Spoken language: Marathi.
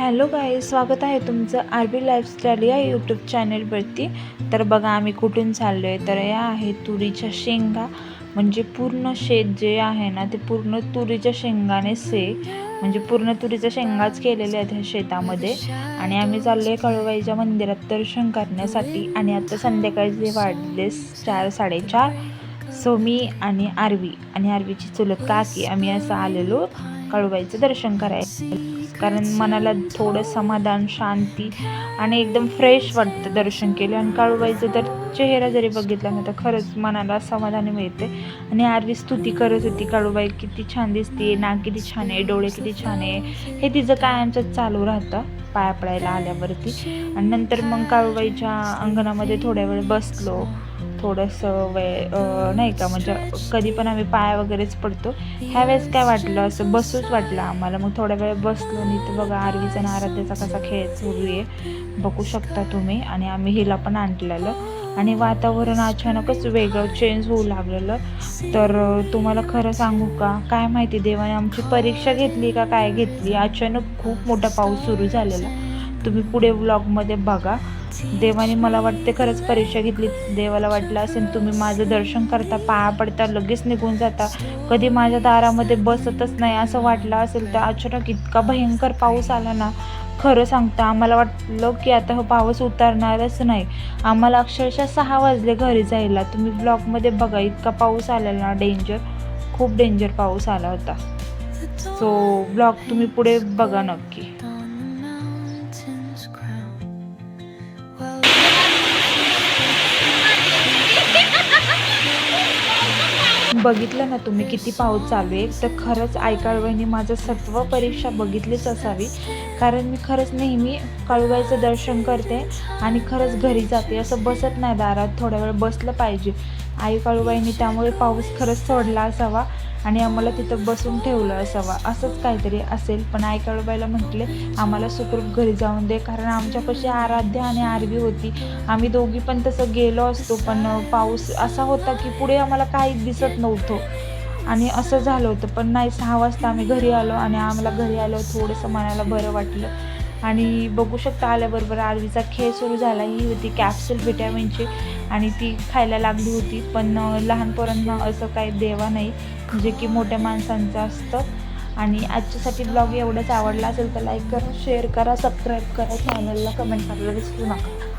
हॅलो गाई स्वागत आहे तुमचं आर बी लाईफस्टाईल या यूट्यूब चॅनेलवरती. तर बघा आम्ही कुठून चाललो आहे तर या आहे तुरीच्या शेंगा. म्हणजे पूर्ण शेत जे आहे ना ते पूर्ण तुरीच्या शेंगाने से. म्हणजे पूर्ण तुरीच्या शेंगाच केलेल्या आहेत ह्या शेतामध्ये. आणि आम्ही चाललो आहे कळवाईच्या मंदिरात दर्शन करण्यासाठी. आणि आता संध्याकाळचे वाढले चार साडेचार सो मी आणि आरवी. आणि आरवीची चुलत काकी आम्ही असं आलेलो कळवाईचं दर्शन करायचं कारण मनाला थोडं समाधान शांती आणि एकदम फ्रेश वाटतं दर्शन केलं. आणि काळूबाईचं तर चेहरा जरी बघितला ना तर खरंच मनाला समाधानी मिळते. आणि आरवी स्तुती करत होती काळूबाई. किती छान दिसते नाक किती छान आहे डोळे किती छान आहे. हे तिचं कायमचं चालू राहतं पाया पडायला आल्यावरती. आणि नंतर मग काळूबाईच्या अंगणामध्ये थोड्या वेळ बसलो. थोडंसं वेळ नाही का म्हणजे कधी पण आम्ही पाया वगैरेच पडतो. ह्या वेळेस काय वाटलं असं? बसूच वाटलं आम्हाला. मग थोड्या वेळ बसलो आणि तर बघा आरवीचा आणि आराध्याचा कसा खेळ सुरू आहे बघू शकता तुम्ही. आणि आम्ही हिला पण आणलेलं. आणि वातावरण अचानकच वेगळं चेंज होऊ लागलेलं. तर तुम्हाला खरं सांगू का? काय माहिती देवाने आमची परीक्षा घेतली का काय घेतली? अचानक खूप मोठा पाऊस सुरू झालेला. तुम्ही पुढे व्लॉगमध्ये बघा. देवाने मला वाटते खरंच परीक्षा घेतली. देवाला वाटलं असेल तुम्ही माझं दर्शन करता पाया पडता लगेच निघून जाता. कधी माझ्या दारामध्ये बसतच नाही असं वाटलं असेल तर अचानक इतका भयंकर पाऊस आला ना. खरं सांगता आम्हाला वाटलं की आता हा पाऊस उतरणारच नाही. आम्हाला अक्षरशः सहा वाजले घरी जायला. तुम्ही ब्लॉगमध्ये बघा इतका पाऊस आलेला ना डेंजर खूप डेंजर पाऊस आला होता. सो ब्लॉग तुम्ही पुढे बघा नक्की. बघितलं ना तुम्ही किती पाऊस चालू आहे तर खरंच आईकाळवाईने माझं सत्व परीक्षा बघितलीच असावी. कारण मी खरंच नेहमी काळूबाईचं दर्शन करते आणि खरंच घरी जाते. असं बसत नाही दारात थोड्या वेळ बसलं पाहिजे. आई काळूबाईने त्यामुळे पाऊस खरंच सोडला असावा. आणि आम्हाला तिथं बसून ठेवलं असावा. असंच काहीतरी असेल. पण आई काळूबाईला म्हटले आम्हाला सुखरूप घरी जाऊन दे. कारण आमच्यापाशी आराध्य आणि आरवी होती. आम्ही दोघी पण तसं गेलो असतो पण पाऊस असा होता की पुढे आम्हाला काहीच दिसत नव्हतं. आणि असं झालं होतं. पण नाही सहा वाजता आम्ही घरी आलो आणि आम्हाला घरी आलो थोडंसं मनाला बरं वाटलं. आणि बघू शकता आल्याबरोबर आरवीचा खेळ सुरू झाला ही होती कॅप्सूल विटॅमिनची आणि ती खायला लागली होती. पण लहान पोरांना असं काही देवा नाही. जे की मोठ्या माणसांचं असतं. आणि आजच्यासाठी ब्लॉग एवढंच आवडला असेल तर लाईक करा शेअर करा सबस्क्राईब करा. चॅनलला कमेंट करायला विसरू नका.